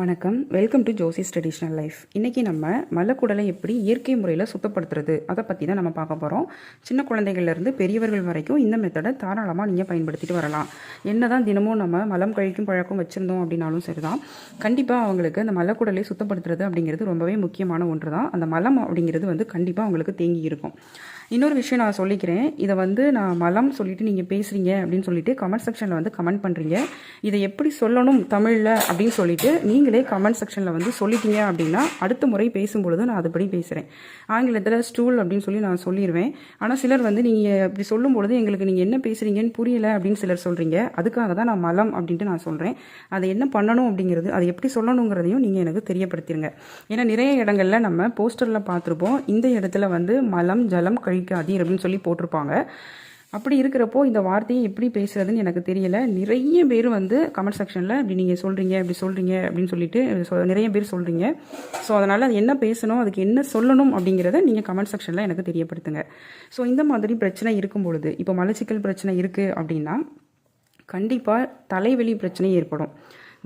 வணக்கம். Welcome to ஜோசிஸ் traditional life இன்றைக்கி நம்ம மலக்குடலை எப்படி இயற்கை முறையில் சுத்தப்படுத்துறது? அதை பற்றி தான் நம்ம பார்க்க போகிறோம் சின்ன குழந்தைகள்லேருந்து பெரியவர்கள் வரைக்கும் இந்த மெத்தடை தாராளமாக நீங்கள் பயன்படுத்திட்டு வரலாம். என்ன தான் தினமும் நம்ம மலம் கழிக்கும் பழக்கம் வச்சுருந்தோம் அப்படின்னாலும் சரி தான் கண்டிப்பாக அவங்களுக்கு அந்த மலக்குடலை சுத்தப்படுத்துறது அப்படிங்கிறது ரொம்பவே முக்கியமான ஒன்று தான் அந்த மலம் அப்படிங்கிறது வந்து கண்டிப்பாக அவங்களுக்கு தேங்கி இருக்கும். இன்னொரு விஷயம் நான் சொல்லிக்கிறேன். இதை வந்து நான் மலம் சொல்லிட்டு நீங்கள் பேசுகிறீங்க அப்படின்னு சொல்லிட்டு கமெண்ட் செக்ஷனில் வந்து கமெண்ட் பண்ணுறீங்க இதை எப்படி சொல்லணும் தமிழில் அப்படின்னு சொல்லிட்டு நீங்களே கமெண்ட் செக்ஷனில் வந்து சொல்லிட்டீங்க அப்படின்னா அடுத்த முறை பேசும்பொழுது நான் அதுபடி பேசுகிறேன் ஆங்கிலத்தில் ஸ்டூல் அப்படின்னு சொல்லி நான் சொல்லிடுவேன் ஆனால் சிலர் வந்து நீங்கள் இப்படி சொல்லும் பொழுது எங்களுக்கு நீங்கள் என்ன பேசுகிறீங்கன்னு புரியலை அப்படின்னு சிலர் சொல்கிறீங்க அதுக்காக தான் நான் மலம் அப்படின்ட்டு நான் சொல்கிறேன் அதை என்ன பண்ணணும் அப்படிங்கிறது அதை எப்படி சொல்லணுங்கிறதையும் நீங்கள் எனக்கு தெரியப்படுத்திடுங்க ஏன்னா நிறைய இடங்கள்ல நம்ம போஸ்டரில் பார்த்துருப்போம். இந்த இடத்துல வந்து மலம் ஜலம் கழி கழிக்காதீர் அப்படின்னு சொல்லி போட்டிருப்பாங்க. அப்படி இருக்கிறப்போ இந்த வார்த்தையை எப்படி பேசுகிறதுன்னு எனக்கு தெரியல. நிறைய பேர் வந்து கமெண்ட் செக்ஷனில் இப்படி நீங்கள் சொல்கிறீங்க இப்படி சொல்கிறீங்க அப்படின்னு சொல்லிட்டு நிறைய பேர் சொல்கிறீங்க ஸோ அதனால் அது என்ன பேசணும் அதுக்கு என்ன சொல்லணும் அப்படிங்கிறத நீங்கள் கமெண்ட் செக்ஷனில் எனக்கு தெரியப்படுத்துங்க. ஸோ இந்த மாதிரி பிரச்சனை இருக்கும் பொழுது இப்போ மலச்சிக்கல் பிரச்சனை இருக்குது அப்படின்னா கண்டிப்பாக தலைவலி பிரச்சனை ஏற்படும்.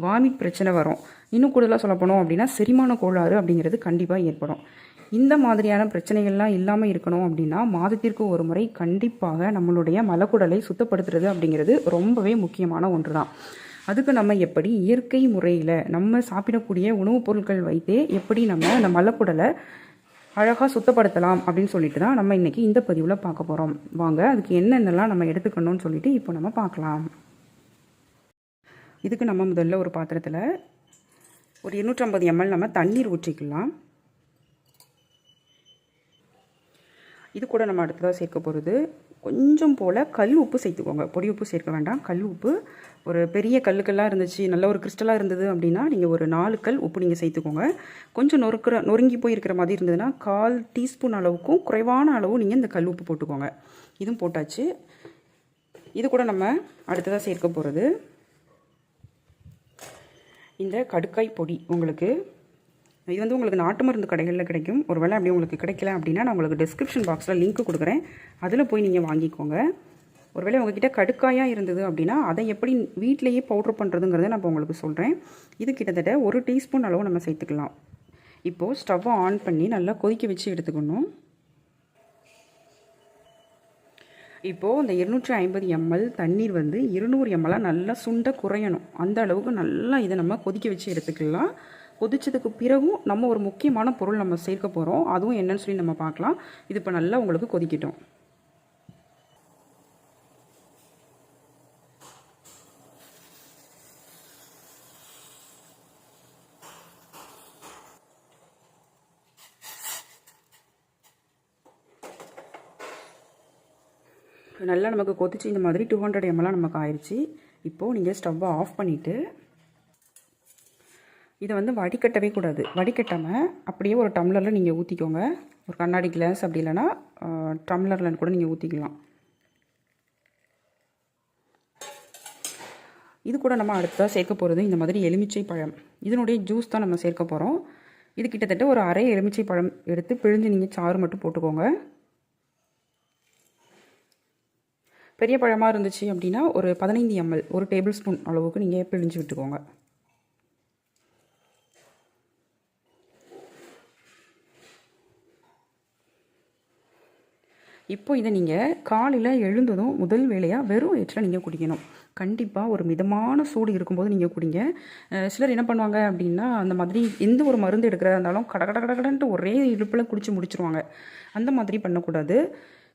வாமிட் பிரச்சனை வரும். இன்னும் கூடுதலாக சொல்ல போனோம் அப்படின்னா செரிமான கோளாறு அப்படிங்கிறது கண்டிப்பாக ஏற்படும். இந்த மாதிரியான பிரச்சனைகள்லாம் இல்லாமல் இருக்கணும் அப்படின்னா மாதத்திற்கு ஒரு முறை கண்டிப்பாக நம்மளுடைய மலக்குடலை சுத்தப்படுத்துறது அப்படிங்கிறது ரொம்பவே முக்கியமான ஒன்று தான் அதுக்கு நம்ம எப்படி இயற்கை முறையில் நம்ம சாப்பிடக்கூடிய உணவுப் பொருட்கள் வைத்தே எப்படி நம்ம அந்த மலக்குடலை அழகாக சுத்தப்படுத்தலாம் அப்படின்னு சொல்லிட்டு தான் நம்ம இன்றைக்கி இந்த பதிவில் பார்க்க போகிறோம் வாங்க அதுக்கு என்னென்னலாம் நம்ம எடுத்துக்கணும்னு சொல்லிட்டு இப்போ நம்ம பார்க்கலாம். இதுக்கு நம்ம முதல்ல ஒரு பாத்திரத்தில் ஒரு 250 எம்எல் நம்ம தண்ணீர் ஊற்றிக்கலாம். இது கூட நம்ம அடுத்ததாக சேர்க்க போகிறது கொஞ்சம் போல் கல் உப்பு சேர்த்துக்கோங்க. பொடி உப்பு சேர்க்க வேண்டாம். கல் உப்பு ஒரு பெரிய கல்லுக்கெல்லாம் இருந்துச்சு நல்ல ஒரு கிறிஸ்டலாக இருந்தது அப்படின்னா நீங்கள் ஒரு நாலு கல் உப்பு நீங்கள் சேர்த்துக்கோங்க. கொஞ்சம் நொறுக்கிற நொறுங்கி போயிருக்கிற மாதிரி இருந்ததுன்னா கால் டீஸ்பூன் அளவுக்கும் குறைவான அளவு நீங்கள் இந்த கல் உப்பு போட்டுக்கோங்க. இதுவும் போட்டாச்சு. இது கூட நம்ம அடுத்ததாக சேர்க்க போகிறது இந்த கடுக்காய் பொடி. உங்களுக்கு இது வந்து உங்களுக்கு நாட்டு மருந்து கடைகளில் கிடைக்கும். ஒருவேளை அப்படி உங்களுக்கு கிடைக்கல அப்படின்னா நான் உங்களுக்கு டிஸ்கிரிப்ஷன் பாக்ஸில் லிங்க் கொடுக்குறேன். அதில் போய் நீங்கள் வாங்கிக்கோங்க. ஒருவேளை உங்ககிட்ட கடுக்காயாக இருந்தது அப்படின்னா அதை எப்படி வீட்டிலேயே பவுட்ரு பண்ணுறதுங்கிறத நான் இப்போ உங்களுக்கு சொல்கிறேன் இது கிட்டத்தட்ட ஒரு டீஸ்பூன் அளவு நம்ம சேர்த்துக்கலாம். இப்போது ஸ்டவ்வை ஆன் பண்ணி நல்லா கொதிக்க வச்சு எடுத்துக்கணும். இப்போது இந்த இருநூற்றி ஐம்பது எம்எல் தண்ணீர் வந்து இருநூறு எம்எல்லாக நல்லா சுண்ட குறையணும். அந்த அளவுக்கு நல்லா இதை நம்ம கொதிக்க வச்சு எடுத்துக்கலாம். கொதிச்சதுக்கு பிறகும் நம்ம ஒரு முக்கியமான பொருள் நம்ம சேர்க்க போகிறோம் அதுவும் என்னன்னு சொல்லி நம்ம பார்க்கலாம். இது இப்போ நல்லா உங்களுக்கு கொதிக்கட்டும். நல்லா நமக்கு கொதிச்சு இந்த மாதிரி டூ ஹண்ட்ரட் எம்எல்லாம் நமக்கு ஆயிடுச்சு இப்போது நீங்கள் ஸ்டவ்வை ஆஃப் பண்ணிவிட்டு இதை வந்து வடிகட்டவே கூடாது. வடிகட்டாமல் அப்படியே ஒரு டம்ளரில் நீங்கள் ஊற்றிக்கோங்க ஒரு கண்ணாடி கிளாஸ் அப்படி இல்லைன்னா டம்ளரில் கூட நீங்கள் ஊற்றிக்கலாம் இது கூட நம்ம அடுத்ததாக சேர்க்க போகிறது இந்த மாதிரி எலுமிச்சை பழம். இதனுடைய ஜூஸ் தான் நம்ம சேர்க்க போகிறோம் இது கிட்டத்தட்ட ஒரு அரை எலுமிச்சை பழம் எடுத்து பிழிஞ்சு நீங்கள் சாறு மட்டும் போட்டுக்கோங்க. பெரிய பழமாக இருந்துச்சு அப்படின்னா ஒரு பதினைந்து எம்எல் ஒரு டேபிள் ஸ்பூன் அளவுக்கு நீங்கள் பிழிஞ்சு விட்டுக்கோங்க. இப்போ இதை நீங்கள் காலையில் எழுந்ததும் முதல் வேலையாக வெறும் வயிற்றில் நீங்கள் குடிக்கணும். கண்டிப்பாக ஒரு மிதமான சூடு இருக்கும்போது நீங்கள் குடிங்க. சிலர் என்ன பண்ணுவாங்க அப்படின்னா அந்த மாதிரி எந்த ஒரு மருந்து எடுக்கிறதா இருந்தாலும் கட கட கடன்ட்டு ஒரே இழுப்பில் குடிச்சு முடிச்சிருவாங்க. அந்த மாதிரி பண்ணக்கூடாது.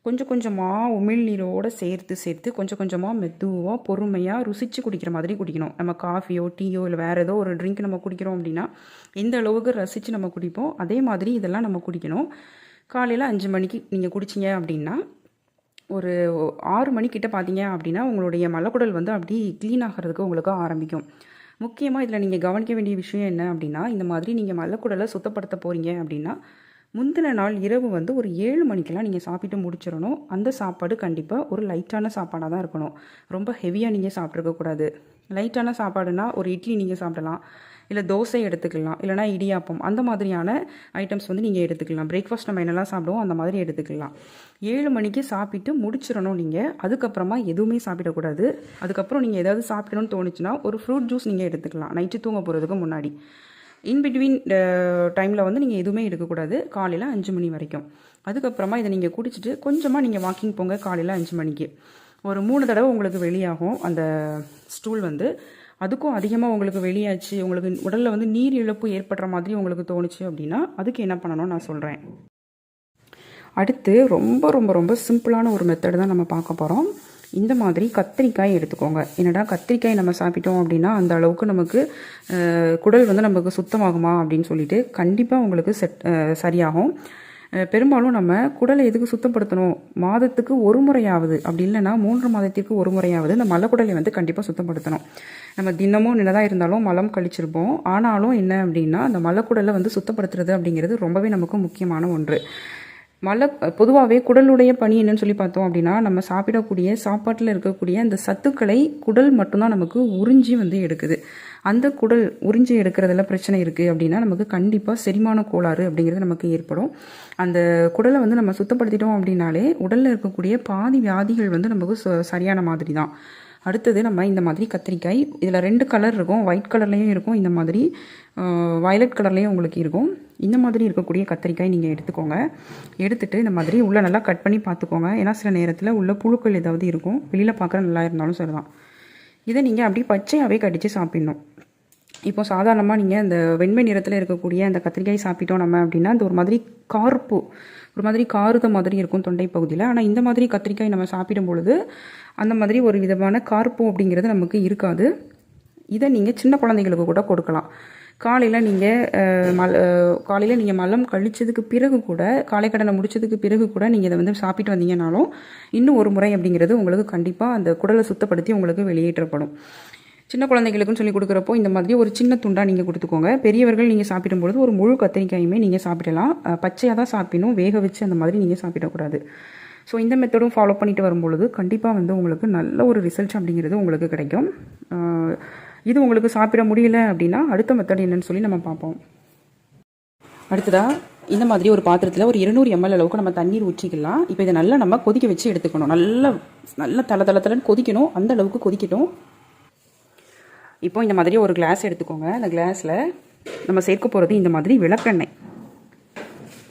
கொஞ்சம் கொஞ்சமாக உமிழ்நீரோடு சேர்த்து சேர்த்து கொஞ்சம் கொஞ்சமாக மெதுவாக பொறுமையாக ருசித்து குடிக்கிற மாதிரி குடிக்கணும். நம்ம காஃபியோ டீயோ இல்லை வேறு ஏதோ ஒரு ட்ரிங்க் நம்ம குடிக்கிறோம் அப்படின்னா எந்த அளவுக்கு ரசித்து நம்ம குடிப்போம் அதே மாதிரி இதெல்லாம் நம்ம குடிக்கணும். காலையில் அஞ்சு மணிக்கு நீங்கள் குடிச்சிங்க அப்படின்னா ஒரு ஆறு மணிக்கிட்ட பார்த்தீங்க அப்படின்னா உங்களுடைய மலக்குடல் வந்து அப்படி க்ளீன் ஆகிறதுக்கு உங்களுக்கு ஆரம்பிக்கும். முக்கியமாக இதில் நீங்கள் கவனிக்க வேண்டிய விஷயம் என்ன அப்படின்னா இந்த மாதிரி நீங்கள் மலக்குடலை சுத்தப்படுத்த போகிறீங்க அப்படின்னா முந்தின நாள் இரவு வந்து ஒரு ஏழு மணிக்கெல்லாம் நீங்கள் சாப்பிட்டு முடிச்சிடணும். அந்த சாப்பாடு கண்டிப்பாக ஒரு லைட்டான சாப்பாடாக தான் இருக்கணும். ரொம்ப ஹெவியாக நீங்கள் சாப்பிட்ருக்கக்கூடாது லைட்டான சாப்பாடுனா ஒரு இட்லி நீங்கள் சாப்பிடலாம். இல்லை தோசை எடுத்துக்கலாம் இல்லைனா இடியாப்பம் அந்த மாதிரியான ஐட்டம்ஸ் வந்து நீங்கள் எடுத்துக்கலாம். பிரேக்ஃபாஸ்ட் நம்ம என்னெல்லாம் சாப்பிடுவோம் அந்த மாதிரி எடுத்துக்கலாம். ஏழு மணிக்கு சாப்பிட்டு முடிச்சிடணும் நீங்கள் அதுக்கப்புறமா எதுவுமே சாப்பிடக்கூடாது. அதுக்கப்புறம் நீங்கள் ஏதாவது சாப்பிடணும்னு தோணுச்சுன்னா ஒரு ஃப்ரூட் ஜூஸ் நீங்கள் எடுத்துக்கலாம். நைட்டு தூங்க போகிறதுக்கு முன்னாடி. இன் பிட்வீன் டைமில் வந்து நீங்கள் எதுவுமே எடுக்கக்கூடாது. காலையில் அஞ்சு மணி வரைக்கும். அதுக்கப்புறமா இதை நீங்கள் குடிச்சிட்டு கொஞ்சமாக நீங்கள் வாக்கிங் போங்க காலையில் அஞ்சு மணிக்கு. ஒரு மூணு தடவை உங்களுக்கு வெளியாகும் அந்த ஸ்டூல் வந்து. அதுக்கும் அதிகமாக உங்களுக்கு வெளியாச்சு உங்களுக்கு உடலில் வந்து நீர் இழப்பு ஏற்படுற மாதிரி உங்களுக்கு தோணுச்சு அப்படின்னா அதுக்கு என்ன பண்ணணும்னு நான் சொல்கிறேன் அடுத்து ரொம்ப ரொம்ப ரொம்ப சிம்பிளான ஒரு மெத்தட் தான் நம்ம பார்க்க போகிறோம் இந்த மாதிரி கத்திரிக்காய் எடுத்துக்கோங்க. என்னடா கத்திரிக்காய் நம்ம சாப்பிட்டோம் அப்படின்னா அந்த அளவுக்கு நமக்கு குடல் வந்து நமக்கு சுத்தமாகுமா அப்படின்னு சொல்லிட்டு கண்டிப்பாக உங்களுக்கு செட் சரியாகும். பெரும்பாலும் நம்ம குடலை எதுக்கு சுத்தப்படுத்தணும்? மாதத்துக்கு ஒரு முறையாவது அப்படி இல்லைன்னா மூன்று மாதத்திற்கு ஒரு முறையாவது இந்த மலக்குடலை வந்து கண்டிப்பாக சுத்தப்படுத்தணும். நம்ம தினமும் நினதாக இருந்தாலும் மலம் கழிச்சிருப்போம். ஆனாலும் என்ன அப்படின்னா அந்த மலக்குடலை வந்து சுத்தப்படுத்துறது அப்படிங்கிறது ரொம்பவே நமக்கு முக்கியமான ஒன்று. மலை பொதுவாகவே குடலுடைய பணி என்னன்னு சொல்லி பார்த்தோம் அப்படின்னா நம்ம சாப்பிடக்கூடிய சாப்பாட்டில் இருக்கக்கூடிய அந்த சத்துக்களை குடல் மட்டும்தான் நமக்கு உறிஞ்சி வந்து எடுக்குது. அந்த குடல் உறிஞ்சி எடுக்கிறதுல பிரச்சனை இருக்குது அப்படின்னா நமக்கு கண்டிப்பாக செரிமான கோளாறு அப்படிங்கிறது நமக்கு ஏற்படும். அந்த குடலை வந்து நம்ம சுத்தப்படுத்திட்டோம் அப்படின்னாலே உடலில் இருக்கக்கூடிய பாதி வியாதிகள் வந்து நமக்கு ச- சரியான மாதிரி தான் அடுத்தது நம்ம இந்த மாதிரி கத்திரிக்காய் இதில் ரெண்டு கலர் இருக்கும். ஒயிட் கலர்லேயும் இருக்கும். இந்த மாதிரி வயலட் கலர்லேயும் உங்களுக்கு இருக்கும். இந்த மாதிரி இருக்கக்கூடிய கத்திரிக்காய் நீங்கள் எடுத்துக்கோங்க. எடுத்துகிட்டு இந்த மாதிரி உள்ளே நல்லா கட் பண்ணி பார்த்துக்கோங்க. ஏன்னா சில நேரத்தில் உள்ள புழுக்கள் ஏதாவது இருக்கும். வெளியில் பார்க்குற நல்லா இருந்தாலும் சரிதான். இதை நீங்கள் அப்படியே பச்சையாகவே கடித்து சாப்பிடணும். இப்போ சாதாரணமாக நீங்கள் இந்த வெண்மை நிறத்தில் இருக்கக்கூடிய அந்த கத்திரிக்காய் சாப்பிட்டோம் நம்ம அப்படின்னா அந்த ஒரு மாதிரி கார்ப்பு. ஒரு மாதிரி காரத மாதிரி இருக்கும் தொண்டை பகுதியில். ஆனால் இந்த மாதிரி கத்திரிக்காய் நம்ம சாப்பிடும் பொழுது அந்த மாதிரி ஒரு விதமான கார்ப்பம் அப்படிங்கிறது நமக்கு இருக்காது. இதை நீங்கள் சின்ன குழந்தைங்களுக்கு கூட கொடுக்கலாம். காலையில் நீங்கள் மல் காலையில் நீங்கள் மலம் கழிச்சதுக்கு பிறகு கூட காலை கடனை முடிச்சதுக்கு பிறகு கூட நீங்கள் இதை வந்து சாப்பிட்டு வந்தீங்கனாலும் இன்னும் ஒரு முறை அப்படிங்கிறது உங்களுக்கு கண்டிப்பாக அந்த குடலை சுத்தப்படுத்தி உங்களுக்கு வெளியேற்றப்படும். சின்ன குழந்தைகளுக்குன்னு சொல்லி கொடுக்குறப்போ இந்த மாதிரி ஒரு சின்ன துண்டாக நீங்கள் கொடுத்துக்கோங்க. பெரியவர்கள் நீங்கள் சாப்பிடும்பொழுது ஒரு முழு கத்திரிக்காயுமே நீங்கள் சாப்பிடலாம். பச்சையாக தான் சாப்பிடணும். வேக வச்சு அந்த மாதிரி நீங்கள் சாப்பிடக்கூடாது. ஸோ இந்த மெத்தடும் ஃபாலோ பண்ணிட்டு வரும்பொழுது கண்டிப்பாக வந்து உங்களுக்கு நல்ல ஒரு ரிசல்ட் அப்படிங்கிறது உங்களுக்கு கிடைக்கும். இது உங்களுக்கு சாப்பிட முடியல அப்படின்னா அடுத்த மெத்தட் என்னன்னு சொல்லி நம்ம பார்ப்போம். அடுத்ததாக இந்த மாதிரி ஒரு பாத்திரத்தில் ஒரு இருநூறு எம்எல் அளவுக்கு நம்ம தண்ணீர் ஊற்றிக்கலாம். இப்போ இதை நல்லா நம்ம கொதிக்க வச்சு எடுத்துக்கணும். நல்லா நல்லா தள தள கொதிக்கணும். அந்த அளவுக்கு கொதிக்கட்டும். இப்போ இந்த மாதிரி ஒரு கிளாஸ் எடுத்துக்கோங்க. அந்த கிளாஸில் நம்ம சேர்க்க போகிறது இந்த மாதிரி விளக்கெண்ணெய்.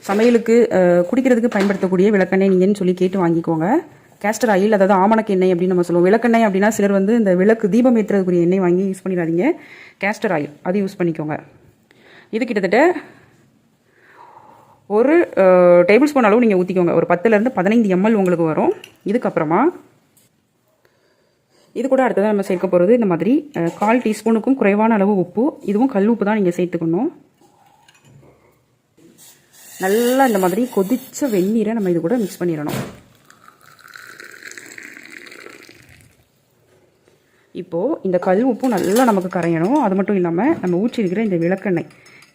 சமையலுக்கு குடிக்கிறதுக்கு பயன்படுத்தக்கூடிய விளக்கெண்ணெய் நீங்கன்னு சொல்லி கேட்டு வாங்கிக்கோங்க. கேஸ்டர் ஆயில் அதாவது ஆமணக்கு எண்ணெய் அப்படின்னு நம்ம சொல்லுவோம். விளக்கெண்ணெய் அப்படின்னா சிலர் வந்து இந்த விளக்கு தீபம் ஏற்றுறதுக்குரிய எண்ணெய் வாங்கி யூஸ் பண்ணிடாதீங்க. கேஸ்டர் ஆயில் அது யூஸ் பண்ணிக்கோங்க. இது கிட்டத்தட்ட ஒரு டேபிள் ஸ்பூன் அளவு நீங்கள் ஊற்றிக்கோங்க ஒரு பத்துலேருந்து பதினைந்து எம்எல் உங்களுக்கு வரும். இதுக்கப்புறமா இது கூட அடுத்ததாக நம்ம சேர்க்க போகிறது இந்த மாதிரி கால் டீஸ்பூனுக்கும் குறைவான அளவு உப்பு. இதுவும் கல் உப்பு தான் நீங்கள் சேர்த்துக்கணும். நல்லா இந்த மாதிரி கொதிச்ச வெந்நீரை நம்ம இது கூட மிக்ஸ் பண்ணிடணும். இப்போது இந்த கல் உப்பும் நல்லா நமக்கு கரையணும். அது மட்டும் இல்லாமல் நம்ம ஊற்றிருக்கிற இந்த விளக்கெண்ணெய்.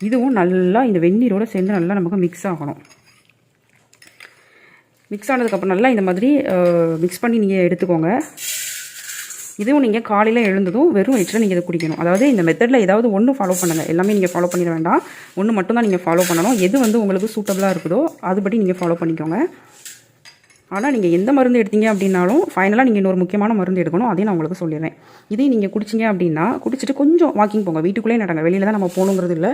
இதுவும் நல்லா இந்த வெந்நீரோட சேர்ந்து நல்லா நமக்கு மிக்ஸ் ஆகணும். மிக்ஸ் ஆனதுக்கப்புறம் நல்லா இந்த மாதிரி மிக்ஸ் பண்ணி நீங்கள் எடுத்துக்கோங்க. இதுவும் நீங்கள் காலையில் எழுந்ததும் வெறும் வயிற்றில் நீங்கள் இதை குடிக்கணும். அதாவது இந்த மெத்தடில் ஏதாவது ஒன்று ஃபாலோ பண்ணுங்கள் எல்லாமே நீங்கள் ஃபாலோ பண்ணிட வேண்டாம். ஒன்று மட்டும் தான் நீங்கள் ஃபாலோ பண்ணணும். எது வந்து உங்களுக்கு சூட்டபுளாக இருக்குதோ அதுபடி நீங்கள் ஃபாலோ பண்ணிக்கோங்க. ஆனால் நீங்கள் எந்த மருந்து எடுத்தீங்க அப்படின்னாலும் ஃபைனலாக நீங்கள் இன்னொரு முக்கியமான மருந்து எடுக்கணும். அதையும் நான் உங்களுக்கு சொல்லிடுறேன். இதையும் நீங்கள் குடிச்சிங்க அப்படின்னா குடிச்சிட்டு கொஞ்சம் வாக்கிங் போங்க. வீட்டுக்குள்ளேயே நடங்க. வெளியில் தான் நம்ம போகணுங்கிறது இல்லை.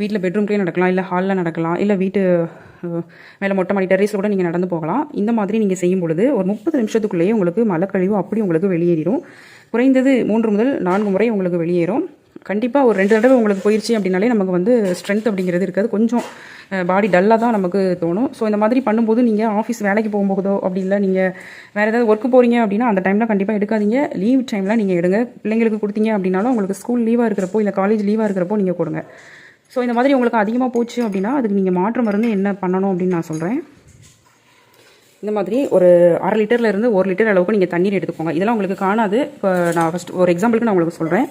வீட்டில் பெட்ரூம்லேயே நடக்கலாம். இல்லை ஹாலில் நடக்கலாம். இல்லை வீட்டு மேலே மொட்டை மாடி டெரேஸில் கூட நீங்கள் நடந்து போகலாம். இந்த மாதிரி நீங்கள் செய்யும் பொழுது ஒரு முப்பது நிமிஷத்துக்குள்ளேயே உங்களுக்கு மலக்கழிவு அப்படி உங்களுக்கு வெளியேறிடும் குறைந்தது மூன்று முதல் நான்கு முறை உங்களுக்கு வெளியேறும். கண்டிப்பாக ஒரு ரெண்டு தடவை உங்களுக்கு போயிடுச்சு அப்படின்னாலே நமக்கு வந்து ஸ்ட்ரென்த் அப்படிங்கிறது இருக்காது. கொஞ்சம் பாடி டல்லாக தான் நமக்கு தோணும். ஸோ இந்த மாதிரி பண்ணும்போது நீங்கள் ஆஃபீஸ் வேலைக்கு போகும்போதோ அப்படி இல்லை நீங்கள் வேறு ஏதாவது ஒர்க்கு போகிறீங்க அப்படின்னா அந்த டைமில் கண்டிப்பாக எடுக்காதீங்க. லீவ் டைமில் நீங்கள் எடுங்க. பிள்ளைங்களுக்கு கொடுத்தீங்க அப்படின்னாலும் உங்களுக்கு ஸ்கூல் லீவாக இருக்கிறப்போ இல்லை காலேஜ் லீவாக இருக்கிறப்போ நீங்கள் கொடுங்க. ஸோ இந்த மாதிரி உங்களுக்கு அதிகமாக போச்சு அப்படின்னா அதுக்கு நீங்கள் மாற்று மருந்து என்ன பண்ணணும் அப்படின்னு நான் சொல்கிறேன் இந்த மாதிரி ஒரு அரை லிட்டர்லேருந்து ஒரு லிட்டர் அளவுக்கு நீங்கள் தண்ணீர் எடுத்துக்கோங்க. இதெல்லாம் உங்களுக்கு காணாது. இப்போ நான் ஃபஸ்ட் ஒரு எக்ஸாம்பிளுக்கு நான் உங்களுக்கு சொல்கிறேன்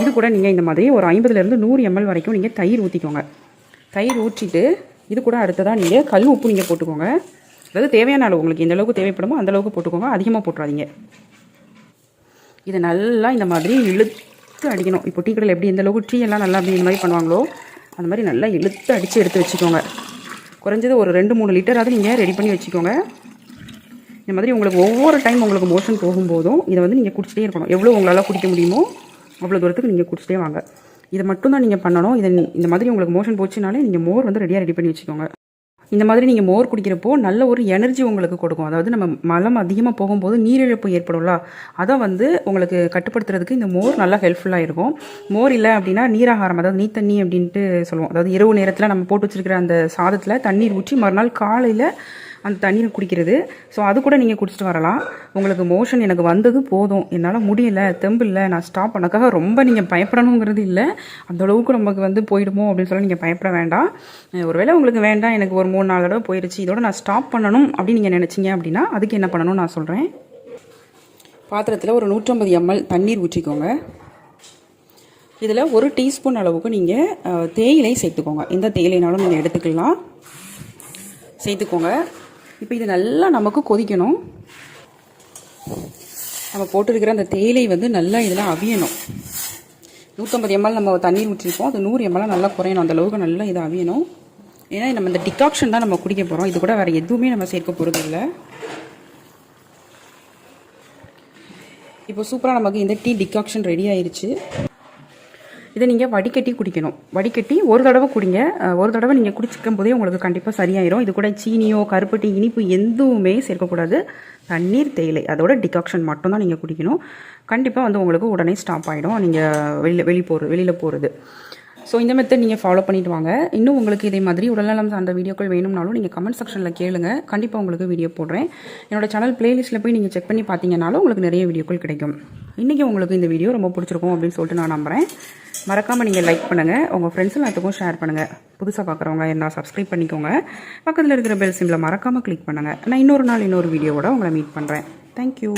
இது கூட நீங்கள் இந்த மாதிரி ஒரு ஐம்பதுலேருந்து நூறு எம்எல் வரைக்கும் நீங்கள் தயிர் ஊற்றிக்கோங்க தயிர் ஊற்றிட்டு இது கூட அடுத்ததாக நீங்கள் கல் உப்பு நீங்கள் போட்டுக்கோங்க. அதாவது தேவையான அளவு உங்களுக்கு எந்த அளவுக்கு தேவைப்படுமோ அந்த அளவுக்கு போட்டுக்கோங்க. அதிகமாக போட்டுறாதீங்க. இதை நல்லா இந்த மாதிரி இழுத்து அடிக்கணும். இப்போ டீ கடையில் எப்படி எந்த அளவுக்கு டீ எல்லாம் நல்லா அப்படி இந்த மாதிரி பண்ணுவாங்களோ அந்த மாதிரி நல்லா இழுத்து அடித்து எடுத்து வச்சுக்கோங்க. குறைஞ்சது ஒரு ரெண்டு மூணு லிட்டராவது நீங்கள் ரெடி பண்ணி வச்சுக்கோங்க. இந்த மாதிரி உங்களுக்கு ஒவ்வொரு டைம் உங்களுக்கு மோஷன் போகும்போதும் இதை வந்து நீங்கள் குடிச்சிட்டே இருக்கணும். எவ்வளோ உங்களால் குடிக்க முடியுமோ அவ்வளோ தூரத்துக்கு நீங்கள் குடிச்சிட்டே வாங்க. இதை மட்டும் தான் நீங்கள் பண்ணணும். இதை இந்த மாதிரி உங்களுக்கு மோஷன் போச்சுனாலே நீங்கள் மோர் வந்து ரெடியாக ரெடி பண்ணி வச்சுக்கோங்க. இந்த மாதிரி நீங்கள் மோர் குடிக்கிறப்போ நல்ல ஒரு எனர்ஜி உங்களுக்கு கொடுக்கும். அதாவது நம்ம மலம் அதிகமாக போகும்போது நீரிழப்பு ஏற்படும்ல அதை வந்து உங்களுக்கு கட்டுப்படுத்துறதுக்கு இந்த மோர் நல்லா ஹெல்ப்ஃபுல்லாக இருக்கும். மோர் இல்லை அப்படின்னா நீராகாரம் அதாவது நீ தண்ணி அப்படின்ட்டு சொல்லுவோம். அதாவது இரவு நேரத்தில் நம்ம போட்டு வச்சிருக்கிற அந்த சாதத்தில் தண்ணீர் ஊற்றி மறுநாள் காலையில் அந்த தண்ணீரை குடிக்கிறது. ஸோ அது கூட நீங்கள் குடிச்சிட்டு வரலாம். உங்களுக்கு மோஷன் எனக்கு வந்தது போதும். என்னால் முடியல தெம்பு இல்லை நான் ஸ்டாப் பண்ணக்காக ரொம்ப நீங்கள் பயப்படணுங்கிறது இல்லை. அந்த அளவுக்கு நமக்கு வந்து போயிடுமோ அப்படின்னு சொல்லி நீங்கள் பயப்பட வேண்டாம். ஒருவேளை உங்களுக்கு வேண்டாம் எனக்கு ஒரு மூணு நாலு தடவை போயிடுச்சு இதோட நான் ஸ்டாப் பண்ணணும் அப்படின்னு நீங்கள் நினச்சிங்க அப்படின்னா அதுக்கு என்ன பண்ணணும்னு நான் சொல்கிறேன் பாத்திரத்தில் ஒரு நூற்றம்பது எம்எல் தண்ணீர் ஊற்றிக்கோங்க. இதில் ஒரு டீஸ்பூன் அளவுக்கு நீங்கள் தேயிலை சேர்த்துக்கோங்க. எந்த தேயிலைனாலும் நீங்கள் எடுத்துக்கலாம். சேர்த்துக்கோங்க. இப்போ இது நல்லா நமக்கு கொதிக்கணும். நம்ம போட்டிருக்கிற அந்த தேயிலை வந்து நல்லா இதில் அவியணும். நூற்றம்பது எம்எல் நம்ம தண்ணீர் ஊற்றிருப்போம். அது நூறு எம்எல்லாம் நல்லா குறையணும். அந்த அளவுக்கு நல்லா இதை அவியணும். ஏன்னா நம்ம இந்த டிகாக்ஷன் தான் நம்ம குடிக்க போகிறோம் இது கூட வேறு எதுவுமே நம்ம சேர்க்க போகிறது இல்லை இப்போ சூப்பராக நமக்கு இந்த டீ டிகாக்ஷன் ரெடி ஆயிடுச்சு இதை நீங்கள் வடிகட்டி குடிக்கணும். வடிகட்டி ஒரு தடவை குடிங்க. ஒரு தடவை நீங்கள் குடிச்சிக்கும் போதே உங்களுக்கு கண்டிப்பாக சரியாயிரும். இது கூட சீனியோ கருப்பட்டி இனிப்பு எதுவுமே சேர்க்கக்கூடாது. தண்ணீர் தேயிலை அதோட டிகாக்ஷன் மட்டும்தான் நீங்கள் குடிக்கணும். கண்டிப்பாக வந்து உங்களுக்கு உடனே ஸ்டாப் ஆகிடும் நீங்கள் வெளியில் வெளி போகிறது வெளியில் போகிறது ஸோ இந்த மெத்தட் நீங்கள் ஃபாலோ பண்ணிட்டு வாங்க. இன்னும் உங்களுக்கு இதே மாதிரி உடல்நலம் சார்ந்த வீடியோக்கள் வேணும்னாலும் நீங்கள் கமெண்ட் செக்ஷனில் கேளுங்க. கண்டிப்பாக உங்களுக்கு வீடியோ போடுறேன். என்னோட சேனல் பிளேலிஸ்ட்டில் போய் நீங்கள் செக் பண்ணி பார்த்தீங்கனாலும் உங்களுக்கு நிறைய வீடியோக்கள் கிடைக்கும். இன்றைக்கி உங்களுக்கு இந்த வீடியோ ரொம்ப பிடிச்சிருக்கும் அப்படின்னு சொல்லிட்டு நான் நம்புகிறேன் மறக்காமல் நீங்கள் லைக் பண்ணுங்கள் உங்கள் ஃப்ரெண்ட்ஸ் எல்லாத்துக்கும் ஷேர் பண்ணுங்கள் புதுசாக பார்க்குறவங்க என்ன சப்ஸ்கிரைப் பண்ணிக்கோங்க. பக்கத்தில் இருக்கிற பெல் சிம்பில் மறக்காமல் கிளிக் பண்ணுங்கள் நான் இன்னொரு நாள் இன்னொரு வீடியோவோட உங்களை மீட் பண்ணுறேன் தேங்க்யூ